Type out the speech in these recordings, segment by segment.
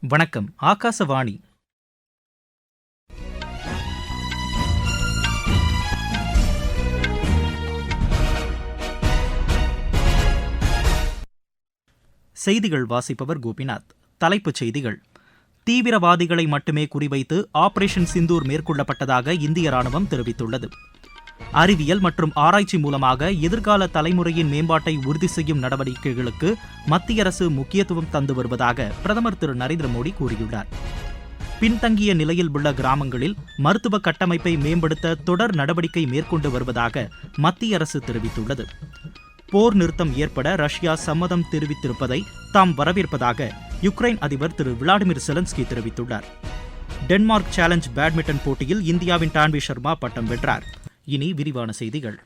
வணக்கம் ஆகாசவாணி. செய்திகள் வாசிப்பவர் கோபிநாத். தலைப்புச் செய்திகள். தீவிரவாதிகளை மட்டுமே குறிவைத்து ஆபரேஷன் சிந்தூர் மேற்கொள்ளப்பட்டதாக இந்திய ராணுவம் தெரிவித்துள்ளது. அறிவியல் மற்றும் ஆராய்ச்சி மூலமாக எதிர்கால தலைமுறையின் மேம்பாட்டை உறுதி செய்யும் நடவடிக்கைகளுக்கு மத்திய அரசு முக்கியத்துவம் தந்து வருவதாக பிரதமர் திரு நரேந்திர மோடி கூறியுள்ளார். பின்தங்கிய நிலையில் உள்ள கிராமங்களில் மருத்துவ கட்டமைப்பை மேம்படுத்த தொடர் நடவடிக்கை மேற்கொண்டு வருவதாக மத்திய அரசு தெரிவித்துள்ளது. போர் நிறுத்தம் ஏற்பட ரஷ்யா சம்மதம் தெரிவித்திருப்பதை தாம் வரவேற்பதாக யுக்ரைன் அதிபர் திரு விளாடிமிர் செலன்ஸ்கி தெரிவித்துள்ளார். டென்மார்க் சேலஞ்ச் பேட்மிண்டன் போட்டியில் இந்தியாவின் டான்வி சர்மா பட்டம் வென்றார். இனி விரிவான செய்திகள்.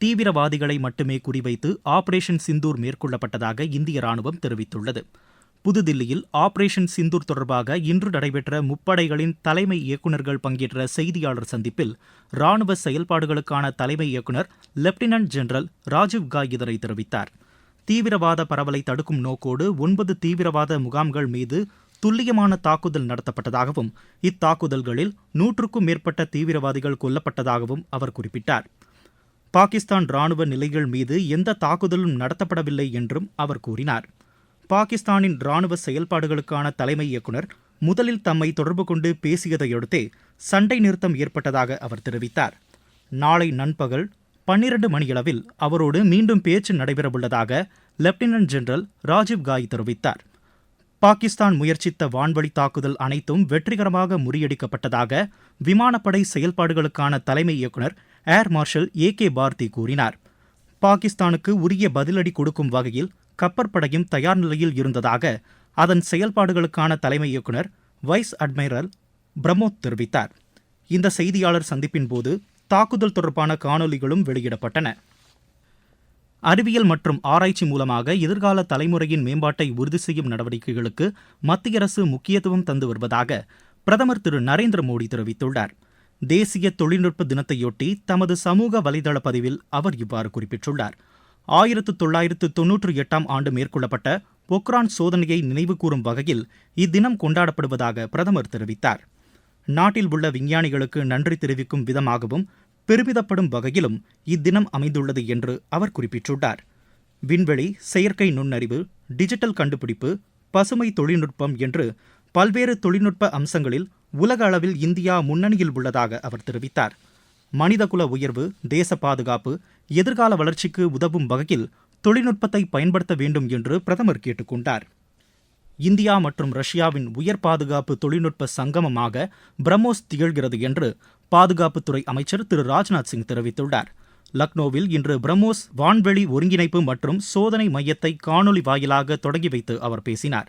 தீவிரவாதிகளை மட்டுமே குறிவைத்து ஆபரேஷன் சிந்தூர் மேற்கொள்ளப்பட்டதாக இந்திய ராணுவம் தெரிவித்துள்ளது. புதுதில்லியில் ஆபரேஷன் சிந்தூர் தொடர்பாக இன்று நடைபெற்ற முப்படைகளின் தலைமை இயக்குநர்கள் பங்கேற்ற செய்தியாளர் சந்திப்பில் ராணுவ செயல்பாடுகளுக்கான தலைமை இயக்குநர் லெப்டினன்ட் ஜெனரல் ராஜீவ் காய் இதனை தெரிவித்தார். தீவிரவாத பரவலை தடுக்கும் நோக்கோடு ஒன்பது தீவிரவாத முகாம்கள் மீது துல்லியமான தாக்குதல் நடத்தப்பட்டதாகவும் இத்தாக்குதல்களில் நூற்றுக்கும் மேற்பட்ட தீவிரவாதிகள் கொல்லப்பட்டதாகவும் அவர் குறிப்பிட்டார். பாகிஸ்தான் ராணுவ நிலைகள் மீது எந்த தாக்குதலும் நடத்தப்படவில்லை என்றும் அவர் கூறினார். பாகிஸ்தானின் ராணுவ செயல்பாடுகளுக்கான தலைமை இயக்குநர் முதலில் தம்மை தொடர்பு கொண்டு பேசியதையடுத்தே சண்டை நிறுத்தம் ஏற்பட்டதாக அவர் தெரிவித்தார். நாளை நண்பகல் பன்னிரண்டு மணியளவில் அவரோடு மீண்டும் பேச்சு நடைபெறவுள்ளதாக லெப்டினன்ட் ஜெனரல் ராஜீவ் காய் தெரிவித்தார். பாகிஸ்தான் முயற்சித்த வான்வழி தாக்குதல் அனைத்தும் வெற்றிகரமாக முறியடிக்கப்பட்டதாக விமானப்படை செயல்பாடுகளுக்கான தலைமை இயக்குநர் air marshal A K Bharathi கூறினார். பாகிஸ்தானுக்கு உரிய பதிலடி கொடுக்கும் வகையில் கப்பற்படையும் தயார் நிலையில் இருந்ததாக அதன் செயல்பாடுகளுக்கான தலைமை இயக்குநர் வைஸ் அட்மைரல் பிரமோத் தெரிவித்தார். இந்த செய்தியாளர் சந்திப்பின் போது தாக்குதல் தொடர்பான காணொலிகளும் வெளியிடப்பட்டன. அறிவியல் மற்றும் ஆராய்ச்சி மூலமாக எதிர்கால தலைமுறையின் மேம்பாட்டை உறுதி செய்யும் நடவடிக்கைகளுக்கு மத்திய அரசு முக்கியத்துவம் தந்து வருவதாக பிரதமர் திரு நரேந்திர மோடி தெரிவித்துள்ளார். தேசிய தொழில்நுட்ப தினத்தையொட்டி தமது சமூக வலைதள பதிவில் அவர் இவ்வாறு குறிப்பிட்டுள்ளார். ஆயிரத்து தொள்ளாயிரத்து தொன்னூற்றி எட்டாம் ஆண்டு மேற்கொள்ளப்பட்ட பொக்ரான் சோதனையை நினைவுகூரும் வகையில் இத்தினம் கொண்டாடப்படுவதாக பிரதமர் தெரிவித்தார். நாட்டில் உள்ள விஞ்ஞானிகளுக்கு நன்றி தெரிவிக்கும் விதமாகவும் பெருமிதப்படும் வகையிலும் இத்தினம் அமைந்துள்ளது என்று அவர் குறிப்பிட்டுள்ளார். விண்வெளி செயற்கை நுண்ணறிவு டிஜிட்டல் கண்டுபிடிப்பு பசுமை தொழில்நுட்பம் என்று பல்வேறு தொழில்நுட்ப அம்சங்களில் உலக அளவில் இந்தியா முன்னணியில் உள்ளதாக அவர் தெரிவித்தார். மனிதகுல உயர்வு தேச பாதுகாப்பு எதிர்கால வளர்ச்சிக்கு உதவும் வகையில் தொழில்நுட்பத்தை பயன்படுத்த வேண்டும் என்று பிரதமர் கேட்டுக்கொண்டார். இந்தியா மற்றும் ரஷ்யாவின் உயர் பாதுகாப்பு தொழில்நுட்ப சங்கமமாக பிரம்மோஸ் திகழ்கிறது என்று பாதுகாப்புத்துறை அமைச்சர் திரு ராஜ்நாத் சிங் தெரிவித்துள்ளார். லக்னோவில் இன்று பிரம்மோஸ் வான்வெளி ஒருங்கிணைப்பு மற்றும் சோதனை மையத்தை காணொலி வாயிலாக தொடங்கி வைத்து அவர் பேசினார்.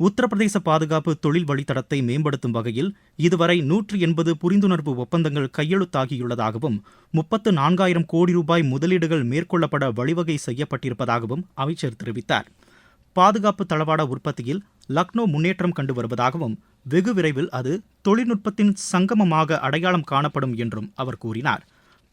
உத்தரப்பிரதேச பாதுகாப்பு தொழில் வழித்தடத்தை மேம்படுத்தும் வகையில் இதுவரை நூற்றி எண்பது புரிந்துணர்வு ஒப்பந்தங்கள் கையெழுத்தாகியுள்ளதாகவும் முப்பத்து நான்காயிரம் கோடி ரூபாய் முதலீடுகள் மேற்கொள்ளப்பட வழிவகை செய்யப்பட்டிருப்பதாகவும் அமைச்சர் தெரிவித்தார். பாதுகாப்பு தளவாட உற்பத்தியில் லக்னோ முன்னேற்றம் கண்டு வருவதாகவும் வெகு விரைவில் அது தொழில்நுட்பத்தின் சங்கமமாக அடையாளம் காணப்படும் என்றும் அவர் கூறினார்.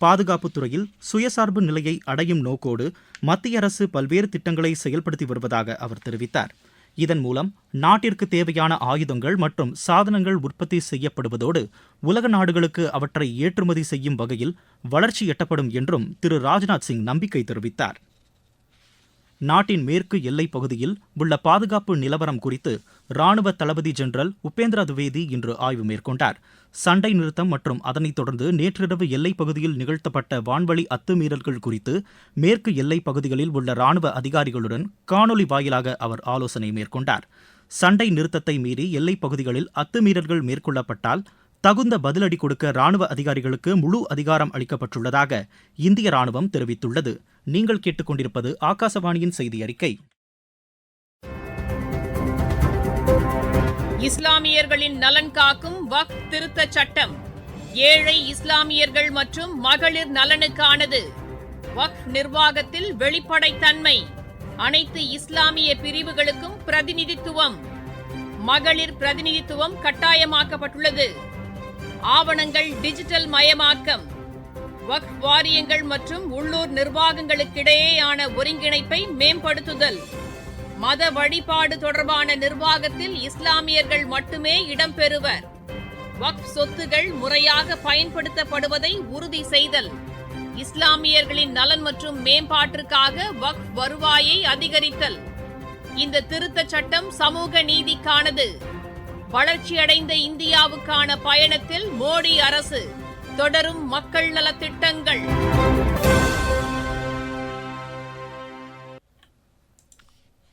பாதுகாப்புத் துறையில் சுயசார்பு நிலையை அடையும் நோக்கோடு மத்திய அரசு பல்வேறு திட்டங்களை செயல்படுத்தி வருவதாக அவர் தெரிவித்தார். இதன் மூலம் நாட்டிற்கு தேவையான ஆயுதங்கள் மற்றும் சாதனங்கள் உற்பத்தி செய்யப்படுவதோடு உலக நாடுகளுக்கு அவற்றை ஏற்றுமதி செய்யும் வகையில் வளர்ச்சி எட்டப்படும் என்றும் திரு ராஜ்நாத் சிங் நம்பிக்கை தெரிவித்தார். நாட்டின் மேற்கு எல்லைப் பகுதியில் உள்ள பாதுகாப்பு நிலவரம் குறித்து ராணுவ தளபதி ஜெனரல் உபேந்திரா துவேதி இன்று ஆய்வு மேற்கொண்டார். சண்டை நிறுத்தம் மற்றும் அதனைத் தொடர்ந்து நேற்றிரவு எல்லைப் பகுதியில் நிகழ்த்தப்பட்ட வான்வழி அத்துமீறல்கள் குறித்து மேற்கு எல்லைப் பகுதிகளில் உள்ள ராணுவ அதிகாரிகளுடன் காணொலி வாயிலாக அவர் ஆலோசனை மேற்கொண்டார். சண்டை நிறுத்தத்தை மீறி எல்லைப் பகுதிகளில் அத்துமீறல்கள் மேற்கொள்ளப்பட்டால் தகுந்த பதிலடி கொடுக்க ராணுவ அதிகாரிகளுக்கு முழு அதிகாரம் அளிக்கப்பட்டுள்ளதாக இந்திய ராணுவம் தெரிவித்துள்ளது. நீங்கள் கேட்டுக்கொண்டிருப்பது ஆகாசவாணியின் செய்தி அறிக்கை இஸ்லாமியர்களின் நலன் காக்கும் வக் திருத்த சட்டம். ஏழை இஸ்லாமியர்கள் மற்றும் மகளிர் நலனுக்கானது. வக் நிர்வாகத்தில் வெளிப்படைத்தன்மை. அனைத்து இஸ்லாமிய பிரிவுகளுக்கும் பிரதிநிதித்துவம். மகளிர் பிரதிநிதித்துவம் கட்டாயமாக்கப்பட்டுள்ளது. ஆவணங்கள் டிஜிட்டல் மயமாக்கம். வக்ஃப் வாரியங்கள் மற்றும் உள்ளூர் நிர்வாகங்களுக்கிடையேயான ஒருங்கிணைப்பை மேம்படுத்துதல். மத வழிபாடு தொடர்பான நிர்வாகத்தில் இஸ்லாமியர்கள் மட்டுமே இடம்பெறுவர். வக்ஃப் சொத்துகள் முறையாக பயன்படுத்தப்படுவதை உறுதி செய்தல். இஸ்லாமியர்களின் நலன் மற்றும் மேம்பாட்டிற்காக வக்ஃப் வருவாயை அதிகரித்தல். இந்த திருத்தச் சட்டம் சமூக நீதிக்கானது. வளர்ச்சியடைந்த இந்தியாவுக்கான பயணத்தில் மோடி அரசு தொடரும் மக்கள் நலத்திட்டங்கள்.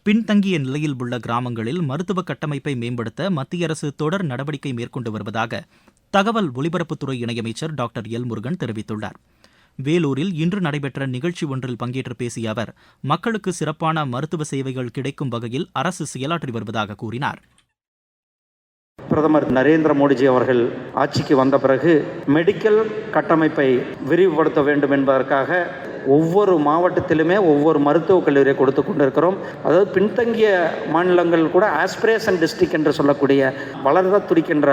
பின்தங்கிய நிலையில் உள்ள கிராமங்களில் மருத்துவ கட்டமைப்பை மேம்படுத்த மத்திய அரசு தொடர் நடவடிக்கை மேற்கொண்டு வருவதாக தகவல் ஒலிபரப்புத்துறை இணையமைச்சர் டாக்டர் எல் முருகன் தெரிவித்துள்ளார். வேலூரில் இன்று நடைபெற்ற நிகழ்ச்சி ஒன்றில் பங்கேற்று பேசிய அவர் மக்களுக்கு சிறப்பான மருத்துவ சேவைகள் கிடைக்கும் வகையில் அரசு செயலாற்றி வருவதாக கூறினார். பிரதமர் நரேந்திர மோடிஜி அவர்கள் ஆட்சிக்கு வந்த பிறகு மெடிக்கல் கட்டமைப்பை விரிவுபடுத்த வேண்டும் என்பதற்காக ஒவ்வொரு மாவட்டத்திலுமே ஒவ்வொரு மருத்துவக் கல்லூரியை கொடுத்து கொண்டிருக்கிறோம். அதாவது பின்தங்கிய மாநிலங்கள் கூட ஆஸ்பிரேஷன் டிஸ்ட்ரிக்ட் என்று சொல்லக்கூடிய வளர்ந்த துடிக்கின்ற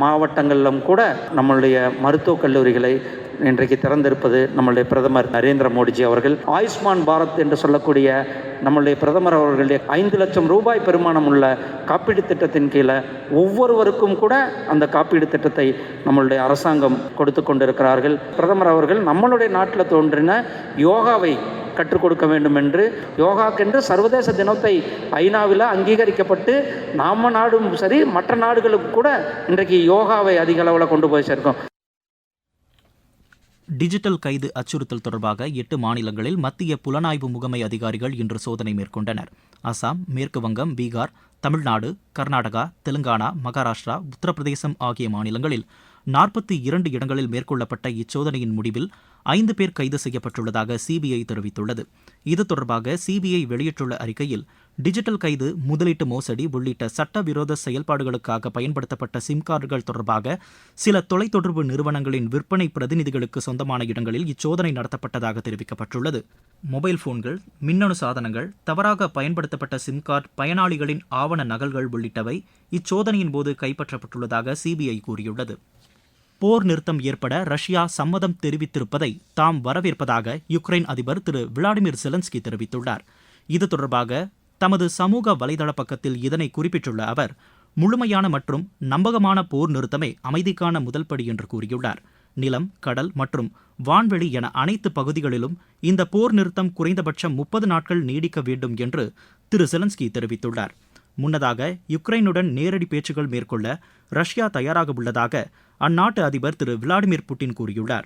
மாவட்டங்களிலும் கூட நம்மளுடைய மருத்துவக் கல்லூரிகளை இன்றைக்கு திறந்திருப்பது நம்மளுடைய பிரதமர் நரேந்திர மோடிஜி அவர்கள். ஆயுஷ்மான் பாரத் என்று சொல்லக்கூடிய நம்மளுடைய பிரதமர் அவர்களுடைய ஐந்து லட்சம் ரூபாய் பெருமானம் உள்ள காப்பீடு திட்டத்தின் கீழே ஒவ்வொருவருக்கும் கூட அந்த காப்பீடு திட்டத்தை நம்மளுடைய அரசாங்கம் கொடுத்து கொண்டிருக்கிறார்கள். பிரதமர் அவர்கள் நம்மளுடைய நாட்டில் தோன்றின யோகாவை கற்றுக் கொடுக்க வேண்டும் என்று யோகாக்கென்று சர்வதேச தினத்தை ஐநாவில் அங்கீகரிக்கப்பட்டு நாம நாடும் சரி மற்ற நாடுகளுக்கு கூட இன்றைக்கு யோகாவை அதிக அளவில் கொண்டு போய் சேர்க்கும் டிஜிட்டல் கைது அச்சுறுத்தல் தொடர்பாக எட்டு மாநிலங்களில் மத்திய புலனாய்வு முகமை அதிகாரிகள் இன்று சோதனை மேற்கொண்டனர். அசாம் மேற்கு வங்கம் பீகார் தமிழ்நாடு கர்நாடகா தெலுங்கானா மகாராஷ்டிரா உத்தரப்பிரதேசம் ஆகிய மாநிலங்களில் நாற்பத்தி இரண்டு இடங்களில் மேற்கொள்ளப்பட்ட இச்சோதனையின் முடிவில் ஐந்து பேர் கைது செய்யப்பட்டுள்ளதாக சிபிஐ தெரிவித்துள்ளது. இது தொடர்பாக சிபிஐ வெளியிட்டுள்ள அறிக்கையில் டிஜிட்டல் கைது முதலீட்டு மோசடி உள்ளிட்ட சட்டவிரோத செயல்பாடுகளுக்காக பயன்படுத்தப்பட்ட சிம் கார்டுகள் தொடர்பாக சில தொலைத்தொடர்பு நிறுவனங்களின் விற்பனை பிரதிநிதிகளுக்கு சொந்தமான இடங்களில் இச்சோதனை நடத்தப்பட்டதாக தெரிவிக்கப்பட்டுள்ளது. மொபைல் போன்கள் மின்னணு சாதனங்கள் தவறாக பயன்படுத்தப்பட்ட சிம் கார்டு பயனாளிகளின் ஆவண நகல்கள் உள்ளிட்டவை இச்சோதனையின் போது கைப்பற்றப்பட்டுள்ளதாக சிபிஐ கூறியுள்ளது. போர் நிறுத்தம் ஏற்பட ரஷ்யா சம்மதம் தெரிவித்திருப்பதை தாம் வரவேற்பதாக யுக்ரைன் அதிபர் திரு விளாடிமிர் செலன்ஸ்கி தெரிவித்துள்ளார். இது தொடர்பாக தமது சமூக வலைதள பக்கத்தில் இதனை குறிப்பிட்டுள்ள அவர் முழுமையான மற்றும் நம்பகமான போர் நிறுத்தமே அமைதிக்கான முதல் படி என்று கூறியுள்ளார். நிலம் கடல் மற்றும் வான்வெளி என அனைத்து பகுதிகளிலும் இந்த போர் நிறுத்தம் குறைந்தபட்சம் முப்பது நாட்கள் நீடிக்க வேண்டும் என்று திரு செலன்ஸ்கி தெரிவித்துள்ளார். முன்னதாக யுக்ரைனுடன் நேரடி பேச்சுக்கள் மேற்கொள்ள ரஷ்யா தயாராக உள்ளதாக அந்நாட்டு அதிபர் திரு விளாடிமிர் புட்டின் கூறியுள்ளார்.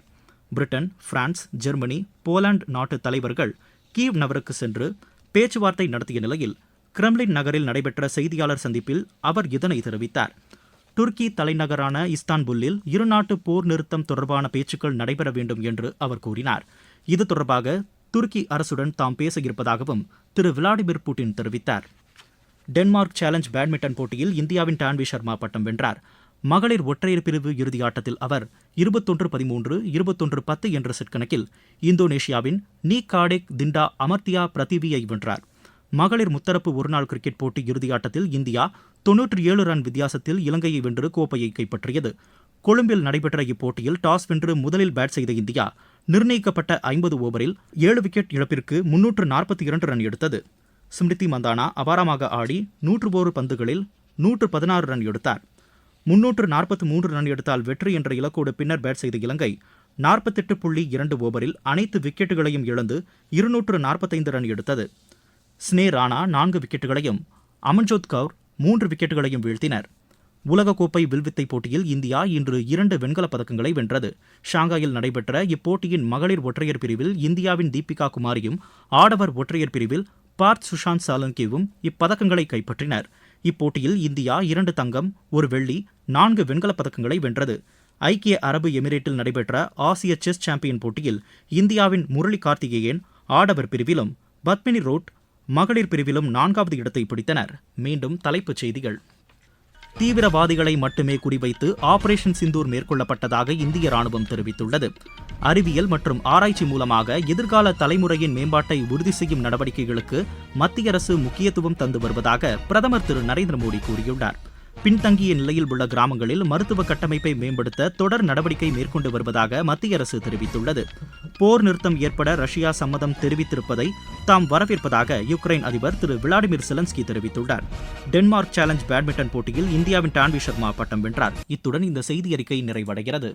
பிரிட்டன் பிரான்ஸ் ஜெர்மனி போலாந்து நாட்டு தலைவர்கள் கீவ் நகருக்கு சென்று பேச்சுவார்த்தை நடத்திய நிலையில் கிரெம்லின் நகரில் நடைபெற்ற செய்தியாளர் சந்திப்பில் அவர் இதனை தெரிவித்தார். துருக்கி தலைநகரான இஸ்தான்புல்லில் இருநாட்டு போர் நிறுத்தம் தொடர்பான பேச்சுக்கள் நடைபெற வேண்டும் என்று அவர் கூறினார். இது தொடர்பாக துருக்கி அரசுடன் தாம் பேச இருப்பதாகவும் திரு விளாடிமிர் புட்டின் தெரிவித்தார். டென்மார்க் சேலஞ்ச் பேட்மிண்டன் போட்டியில் இந்தியாவின் டான்வி சர்மா பட்டம் வென்றார். மகளிர் ஒற்றையர் பிரிவு இறுதியாட்டத்தில் அவர் இருபத்தொன்று பதிமூன்று இருபத்தொன்று பத்து என்ற செட் கணக்கில் இந்தோனேஷியாவின் நீ காடெக் திண்டா அமர்த்தியா பிரதிவியை வென்றார். மகளிர் முத்தரப்பு ஒருநாள் கிரிக்கெட் போட்டி இறுதியாட்டத்தில் இந்தியா தொன்னூற்றி ஏழு ரன் வித்தியாசத்தில் இலங்கையை வென்று கோப்பையை கைப்பற்றியது. கொழும்பில் நடைபெற்ற இப்போட்டியில் டாஸ் வென்று முதலில் பேட் செய்த இந்தியா நிர்ணயிக்கப்பட்ட ஐம்பது ஓவரில் ஏழு விக்கெட் இழப்பிற்கு முன்னூற்று நாற்பத்தி இரண்டு ரன் எடுத்தது. ஸ்மிருதி மந்தானா அபாரமாக ஆடி நூற்று ஓரு பந்துகளில் நூற்று பதினாறு ரன் எடுத்தார். முன்னூற்று நாற்பத்தி மூன்று ரன் எடுத்தால் வெற்றி என்ற இலக்கோடு பின்னர் பேட் செய்த இலங்கை நாற்பத்தெட்டு புள்ளி இரண்டு ஓவரில் அனைத்து விக்கெட்டுகளையும் இழந்து இருநூற்று நாற்பத்தைந்து ரன் எடுத்தது. ஸ்னே ராணா நான்கு விக்கெட்டுகளையும் அமன்ஜோத் கவுர் மூன்று விக்கெட்டுகளையும் வீழ்த்தினர். உலகக்கோப்பை வில்வித்தை போட்டியில் இந்தியா இன்று இரண்டு வெண்கலப் பதக்கங்களை வென்றது. ஷாங்காயில் நடைபெற்ற இப்போட்டியின் மகளிர் ஒற்றையர் பிரிவில் இந்தியாவின் தீபிகா குமாரியும் ஆடவர் ஒற்றையர் பிரிவில் பார்த் சுஷாந்த் சாலங்கியும் இப்பதக்கங்களை கைப்பற்றினர். இப்போட்டியில் இந்தியா இரண்டு தங்கம் ஒரு வெள்ளி நான்கு வெண்கலப் பதக்கங்களை வென்றது. ஐக்கிய அரபு எமிரேட்டில் நடைபெற்ற ஆசிய செஸ் சாம்பியன் போட்டியில் இந்தியாவின் முரளி கார்த்திகேயன் ஆடவர் பிரிவிலும் பத்மினி ரோட் மகளிர் பிரிவிலும் நான்காவது இடத்தை பிடித்தனர். மீண்டும் தலைப்புச் செய்திகள். தீவிரவாதிகளை மட்டுமே குறிவைத்து ஆபரேஷன் சிந்தூர் மேற்கொள்ளப்பட்டதாக இந்திய ராணுவம் தெரிவித்துள்ளது. அறிவியல் மற்றும் ஆராய்ச்சி மூலமாக எதிர்கால தலைமுறையின் மேம்பாட்டை உறுதி செய்யும் நடவடிக்கைகளுக்கு மத்திய அரசு முக்கியத்துவம் தந்து வருவதாக பிரதமர் திரு நரேந்திர மோடி கூறியுள்ளார். பின்தங்கிய நிலையில் உள்ள கிராமங்களில் மருத்துவ கட்டமைப்பை மேம்படுத்த தொடர் நடவடிக்கை மேற்கொண்டு வருவதாக மத்திய அரசு தெரிவித்துள்ளது. போர் நிறுத்தம் ஏற்பட ரஷ்யா சம்மதம் தெரிவித்திருப்பதை தாம் வரவேற்பதாக யுக்ரைன் அதிபர் திரு விளாடிமிர் செலன்ஸ்கி தெரிவித்துள்ளார். டென்மார்க் சேலஞ்ச் பேட்மிண்டன் போட்டியில் இந்தியாவின் டான்வி சர்மா பட்டம் வென்றார். இத்துடன் இந்த செய்தி அறிக்கை நிறைவடைகிறது.